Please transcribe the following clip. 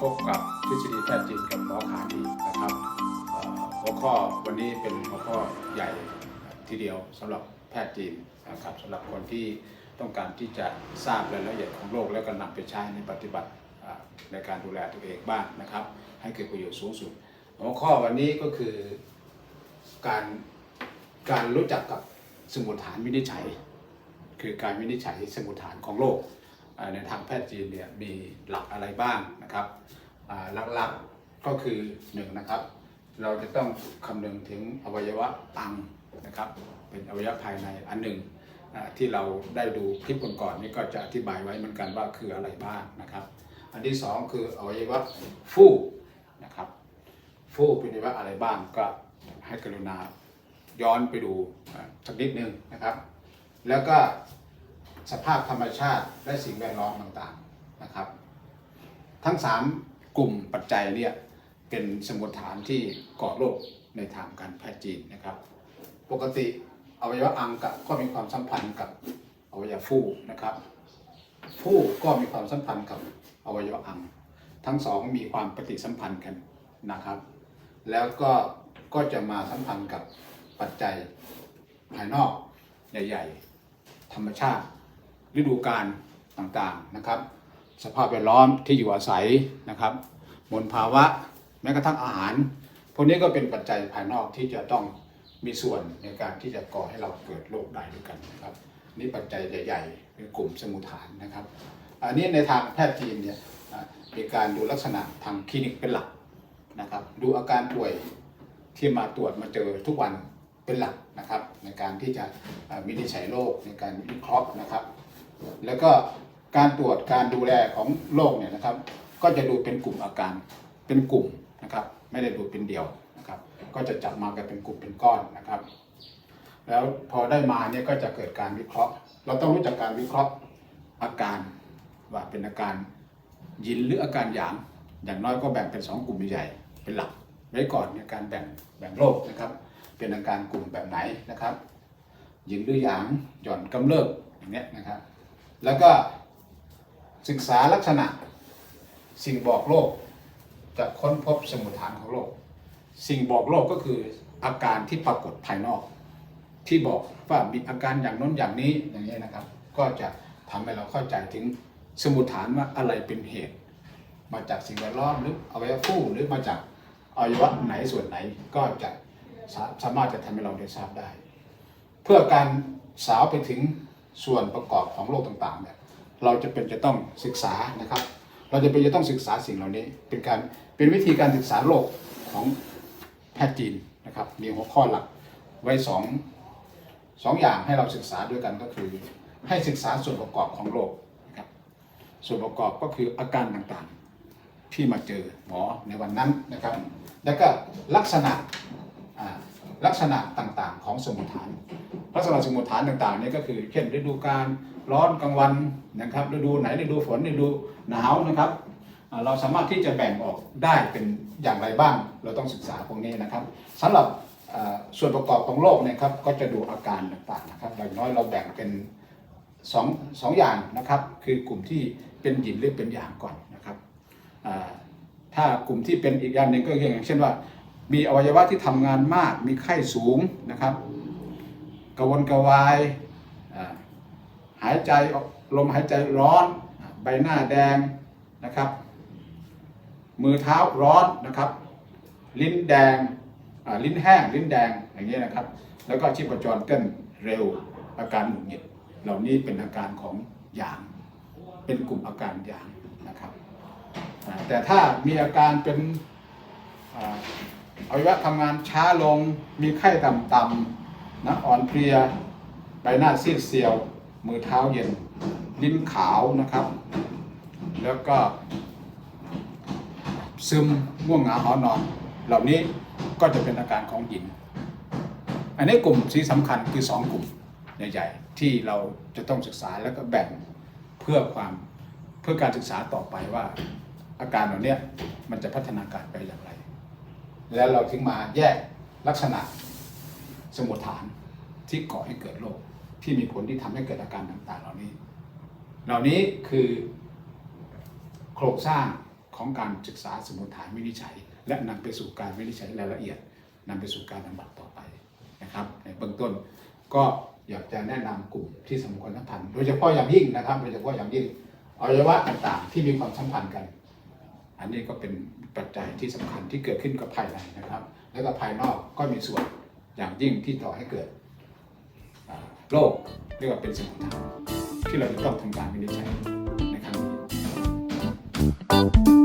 พบกับทฤษฎีแพทย์จีนกับหมอขานอีกนะครับหัวข้อวันนี้เป็นหัวข้อใหญ่ทีเดียวสำหรับแพทย์จีนนะครับสำหรับคนที่ต้องการที่จะทราบรายละเอียดของโรคแล้วก็นำไปใช้ในปฏิบัติในการดูแลตัวเองบ้างนะครับ ให้เกิดประโยชน์สูงสุด หัวข้อวันนี้ก็คือการการรู้จักกับสมุดฐานวินิจฉัย คือการวินิจฉัยสมุดฐานของโรค ในทางแพทย์จีนเนี่ยมีหลักอะไรบ้างนะครับหลักๆก็คือหนึ่งนะครับ เราจะต้องคำนึงถึงอวัยวะตังนะครับ เป็นอวัยวะภายในอันหนึ่งที่เราได้ดูคลิปก่อนๆนี่ก็จะอธิบายไว้เหมือนกันว่าคืออะไรบ้างนะครับ อันที่สองคืออวัยวะฟูกนะครับฟูกเป็นอวัยวะอะไรบ้างก็ให้กรุณาย้อนไปดูสักนิดนึงนะครับ แล้วก็ สภาพธรรมชาติและสิ่งแวดล้อมต่างๆนะครับ ทั้ง 3 กลุ่มปัจจัยเนี่ยเป็นสมุดฐานที่ก่อโรคในทางการแพทย์จีนนะครับ ปกติอวัยวะอังกะก็มีความสัมพันธ์กับอวัยวะฟูกนะครับฟูกก็มีความสัมพันธ์กับอวัยวะอัง ทั้งสองมีความปฏิสัมพันธ์กันนะครับ แล้วก็ก็จะมาสัมพันธ์กับปัจจัยภายนอกใหญ่ ๆ ธรรมชาติ ฤดูกาลต่างๆนะครับ สภาพแวดล้อมที่อยู่อาศัยนะครับมลภาวะแม้กระทั่งอาหาร พวกนี้ก็เป็นปัจจัยภายนอกที่จะต้องมีส่วนในการที่จะก่อให้เราเกิดโรคได้ด้วยกันนะครับ นี่ปัจจัยใหญ่ๆเป็นกลุ่มสมุทฐานนะครับ อันนี้ในทางแพทย์จีนเนี่ยมีการดูลักษณะทางคลินิกเป็นหลักนะครับ ดูอาการป่วยที่มาตรวจมาเจอทุกวันเป็นหลักนะครับ ในการที่จะอะวินิจฉัยโรคในการวิเคราะห์นะครับ แล้วก็การตรวจการดูแลของโรคเนี่ยนะครับ ก็จะดูเป็นกลุ่มอาการเป็นกลุ่มนะครับ ไม่ได้ดูเป็นเดี่ยวนะครับ ก็จะจับมากันเป็นกลุ่มเป็นก้อนนะครับ แล้วพอได้มาเนี่ยก็จะเกิดการวิเคราะห์ เราต้องรู้จักการวิเคราะห์อาการว่าเป็นอาการยินหรืออาการหยางอย่างน้อยก็แบ่งเป็นสองกลุ่มใหญ่เป็นหลักไว้ก่อนในการแบ่งแบ่งโรคนะครับ เป็นอาการกลุ่มแบบไหนนะครับยินหรือหยางหย่อนกำเริบอย่างเนี้ยนะครับ แล้วก็ศึกษาลักษณะสิ่งบอกโรคจะค้นพบสมุดฐานของโรคสิ่งบอกโรคก็คืออาการที่ปรากฏภายนอก ที่บอกว่ามีอาการอย่างน้นอย่างนี้อย่างนี้นะครับ ก็จะทำให้เราเข้าใจถึงสมุดฐานว่าอะไรเป็นเหตุ มาจากสิ่งแวดล้อมหรืออวัยวะผู้หรือมาจากอวัยวะไหนส่วนไหนก็จะสามารถจะทำให้เราได้ทราบได้ เพื่อการสาวไปถึง ส่วนประกอบของโรคต่างๆเนี่ยเราจะเป็นจะต้องศึกษานะครับ เราจะเป็นจะต้องศึกษาสิ่งเหล่านี้ เป็นการเป็นวิธีการศึกษาโรคของแพทย์จีนนะครับ มีหัวข้อหลักไว้สองสองอย่างให้เราศึกษาด้วยกันก็คือ ให้ศึกษาส่วนประกอบของโรคนะครับส่วนประกอบก็คืออาการต่างๆที่มาเจอหมอในวันนั้นนะครับ แล้วก็ลักษณะลักษณะต่างๆของสมุดฐาน ลักษณะสมุดฐานต่างๆนี่ก็คือ เช่นฤดูกาลร้อนกลางวันนะครับฤดูไหนฤดูฝนฤดูหนาวนะครับเราสามารถที่จะแบ่งออกได้เป็นอย่างไรบ้าง เราต้องศึกษาพวกนี้นะครับสำหรับส่วนประกอบของโรคเนี่ยครับก็จะดูอาการต่างๆนะครับอย่างน้อยเราแบ่งเป็นสองสองอย่างนะครับคือกลุ่มที่เป็นหยินหรือเป็นหยางก่อนนะครับถ้ากลุ่มที่เป็นอีกอย่างหนึ่งก็อย่างเช่นว่า มีอวัยวะที่ทำงานมาก มีไข้สูงนะครับ กระวนกระวาย หายใจออกลมหายใจร้อน ใบหน้าแดงนะครับ มือเท้าร้อนนะครับ ลิ้นแดงลิ้นแห้งลิ้นแดงอย่างนี้ยนะครับ แล้วก็ชีพจรเต้นเร็วอาการหงุดหงิดเหล่านี้เป็นอาการของหยาง เป็นกลุ่มอาการหยางนะครับแต่ถ้ามีอาการเป็นอวัยวะทำงานช้าลงมีไข้ต่ำๆ นะอ่อนเพลียใบหน้าซีดเซียว มือเท้าเย็น ลิ้นขาวนะครับ แล้วก็ ซึมง่วงเหงาหอนอน เหล่านี้ก็จะเป็นอาการของหยินอันนี้กลุ่มที่สำคัญคือสองกลุ่มใหญ่ๆที่เราจะต้องศึกษาแล้วก็แบ่งเพื่อความเพื่อการศึกษาต่อไปว่า อาการเหล่านี้มันจะพัฒนาการไปอย่างไร แล้วเราถึงมาแยกลักษณะ สมุดฐานที่ก่อให้เกิดโรคที่มีผลที่ทำให้เกิดอาการต่างๆ เหล่านี้ เหล่านี้คือโครงสร้างของการศึกษาสมุนฐานวินิจฉัย และนำไปสู่การวินิจฉัยรายละเอียดนำไปสู่การบำบัดต่อไปนะครับ ในเบื้องต้นก็อยากจะแนะนำกลุ่มที่สมควรสัมพันธ์โดยเฉพาะอย่างยิ่งนะครับโดยเฉพาะอย่างยิ่งอวัยวะต่างๆ ที่มีความสัมพันธ์กัน อันนี้ก็เป็นปัจจัยที่สำคัญที่เกิดขึ้นกับภายในนะครับ แล้วก็ภายนอกก็มีส่วน อย่างยิ่งที่ต่อให้เกิดโรคเรียกว่าเป็นสมุนไพรที่เราจะต้องทำการวินิจฉัยในครั้งนี้